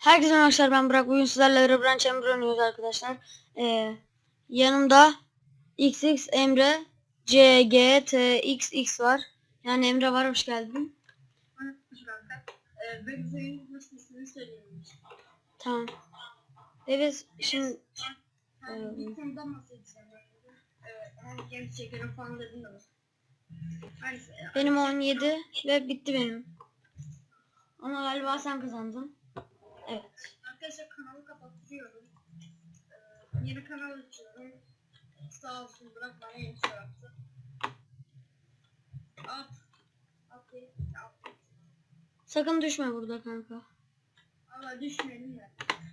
Herkese arkadaşlar ben Burak. Bugün sizlerle Rebran Chamber oynuyoruz arkadaşlar. Ee, yanımda XX Emre CG TXX var. Yani Emre var hoş geldin. Tamam. Evet şimdi benim 17 ve bitti benim. Ama galiba sen kazandın. Evet. arkadaşlar kanalı kapatıyorum. Ee, yeni kanal açıyorum. Sağ olsun Burak bana yeni şey yaptı. At. At. At. Sakın düşme burada kanka. Allah düşmeyelim de.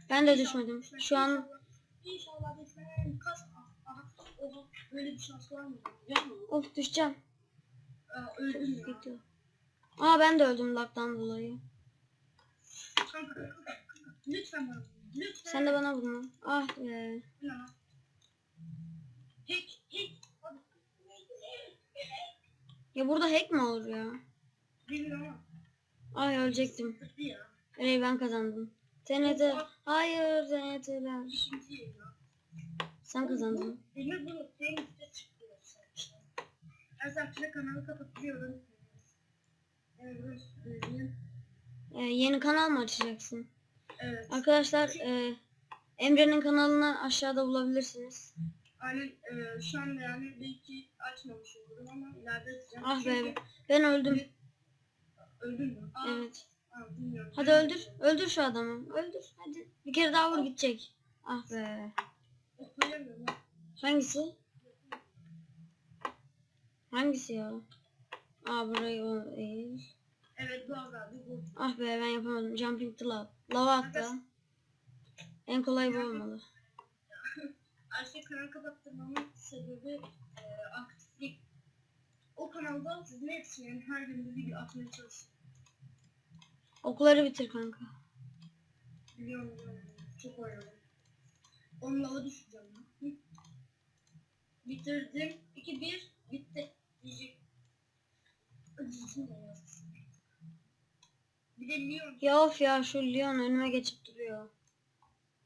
Ben de İnşallah düşmedim. düşmem. Şu an İnşallah, İnşallah düşmem. Kas. Aha. Oha. Böyle bir şans var mı? Of düşeceğim. Aa, öldüm ya. Aa ben de öldüm lagdan dolayı. Kanka, lütfen bana vurun, lütfen. Sen de bana vurma. Ah be. Hack, hack. Ya burada hack mi olur ya? Bilmiyorum Ay ölecektim. sıkıntı ya. Ey ben kazandım. TNT. Hayır TNT'ler. Sen kazandın. Demir bunu en üstte çıktı. Ben zaten kanalı kapatıyorum. Benim. Ee, yeni kanal mı açacaksın? Evet. Arkadaşlar e, Emre'nin kanalını aşağıda bulabilirsiniz. Aynen e, şu anda yani belki açmamış olurum ama ileride açacağım. Ah Çünkü- be ben öldüm. Öldün mü? Aa, Evet. aa, bilmiyorum. Hadi öldür. Öldür şu adamı. Öldür. Hadi. Bir kere daha vur gidecek. Ah be. Hangisi? Hangisi ya? Aa burayı o değil. Evet bu abi bu. Ah be ben yapamadım. Jumping the lava. Lava attı. En kolay bu olmalı. Ayşe kanal kapattırmamın sebebi e, aktiflik. O kanalda sizin hepsi yani her gün bir video atmaya çalışıyorum. Okulları bitir kanka. Biliyorum biliyorum. Çok oynadım. Onunla o düşeceğim. ben. Hı. Bitirdim. 2-1 bitti. Diyecek. Acısın ya. Leon. Ya of ya şu Leon önüme geçip duruyor.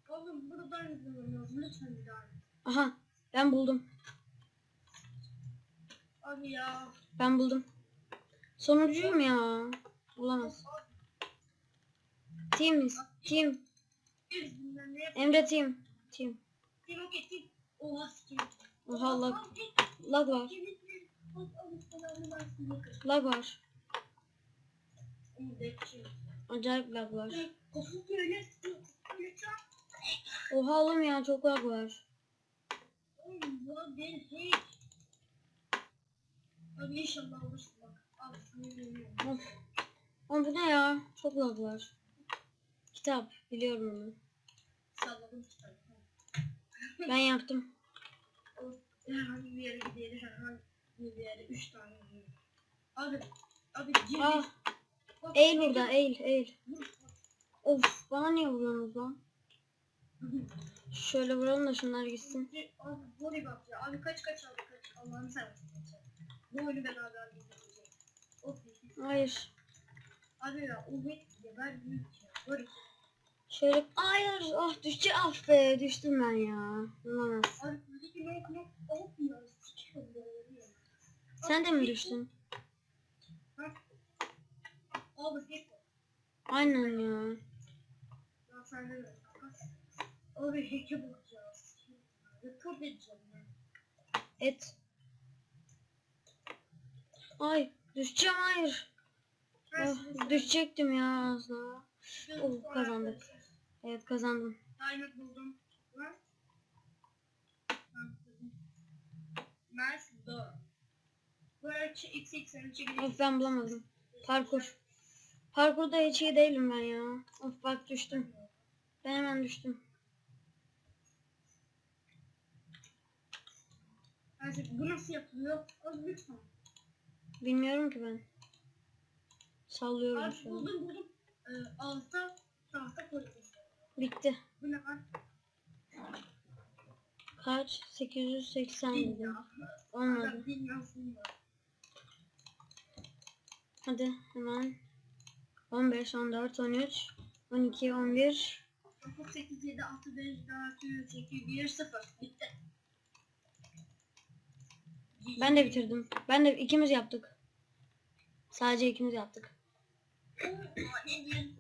Oğlum buradan izlemiyorum. Lütfen bir daha. Aha ben buldum. Abi ya. Ben buldum. Sonuncuyum ya. Olamaz. Teamiz. Team. Emre team. Team. Tim okey tim. Oha sikim. Oha lag. Lag var. Lag var. Acayip lag var. Oha oğlum ya çok lag var. Abi inşallah alırsın bak. Of. Oğlum bu ne ya? Çok lag var. Kitap. Biliyorum onu. Salladım kitabı. Ben yaptım. Herhangi bir yere gidelim. Herhangi bir yere. Üç tane. Abi. Abi. Ah. Eğil burada eğil eğil. Of bana niye vuruyorsunuz lan? Şöyle vuralım da şunlar gitsin. Abi voley bak ya. Abi kaç kaç aldı kaç. Allah'ını seversen. Bu oyunu beraber geçeceğiz. Of. Hayır. Abi ya o bet ben büyük ya. Voley. Şöyle hayır ah düşecek ah be düştüm ben ya. Olamaz. Abi. Sen de mi düştün? Ha? Abi hep Aynen ya. ya sen de ver. Abi heke bakacağız. Report edeceğim ben. Et. Ay düşeceğim hayır. Oh, düşecektim ya az daha. Oh, kazandık. Evet kazandım. Diamond buldum. Var. Nice do. Böyle XX'lerini çekeceğim. Of ben bulamadım. Parkur. Parkurda hiç iyi değilim ben ya. Of bak düştüm. Ben hemen düştüm. Neyse bu nasıl yapılıyor? Abi lütfen. Bilmiyorum ki ben. Sallıyorum Abi şu an. buldum buldum. Ee, altta tahta koydum. Bitti. Bu ne lan? Kaç? 880 Bin dedim. Olmadı. Hadi hemen. 15, 14, 13, 12, 11. 9, 8, 7, 6, 5, 4, 3, 2, 1, 0. Bitti. Ben de bitirdim. Ben de ikimiz yaptık. Sadece ikimiz yaptık.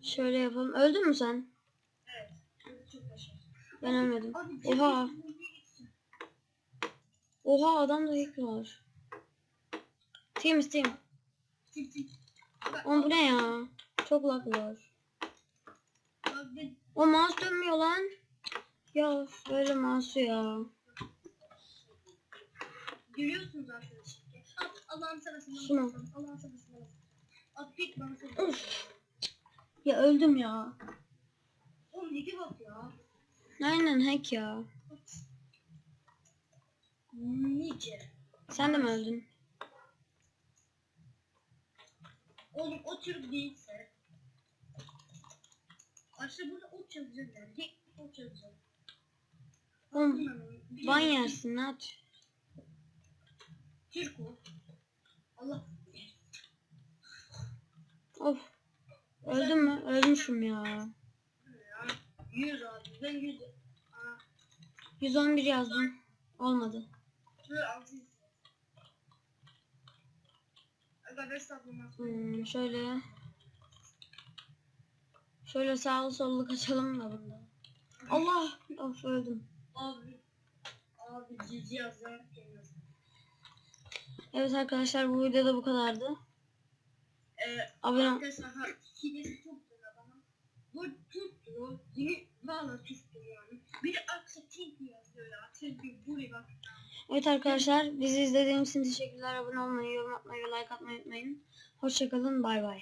Şöyle yapalım. Öldün mü sen? Ben ölmedim. Oha. Oha adam da ilk var. Team team. Oğlum bu ne ya? Çok lag var. ben- O mouse dönmüyor lan. Ya böyle mouse ya. Görüyorsunuz arkadaşlar. Al, Allah'ın. Şunu. Allah'ın. Abi. Of. Ya öldüm ya. Oğlum ne bak ya. Aynen hack ya. Nice. Sen de mi öldün? Oğlum o Türk değilse. Aşağı burada o çalacak yani. Tek o çalacak. Oğlum ban yere- yersin ne o. Allah. Of. Öldüm mü? Ölmüşüm ya. Ya. 100 abi. Ben 100. Aa. 111 yazdım. Olmadı. Böyle 600. Aga ver sablama. Hmm, şöyle. Şöyle sağlı sollu kaçalım da bunda. Allah! Of öldüm. Abi. Abi cici yazar. Evet arkadaşlar bu videoda bu kadardı. Ee, Abone arkadaşlar ha, hilesi Türk'tür adamın. Bu Türk'tür o. Yine valla Türk'tür yani. Biri aksa Türk yazıyor ya. Türk buraya bak. Evet arkadaşlar bizi izlediğiniz için teşekkürler. Abone olmayı, yorum atmayı ve like atmayı unutmayın. Hoşçakalın. Bay bay.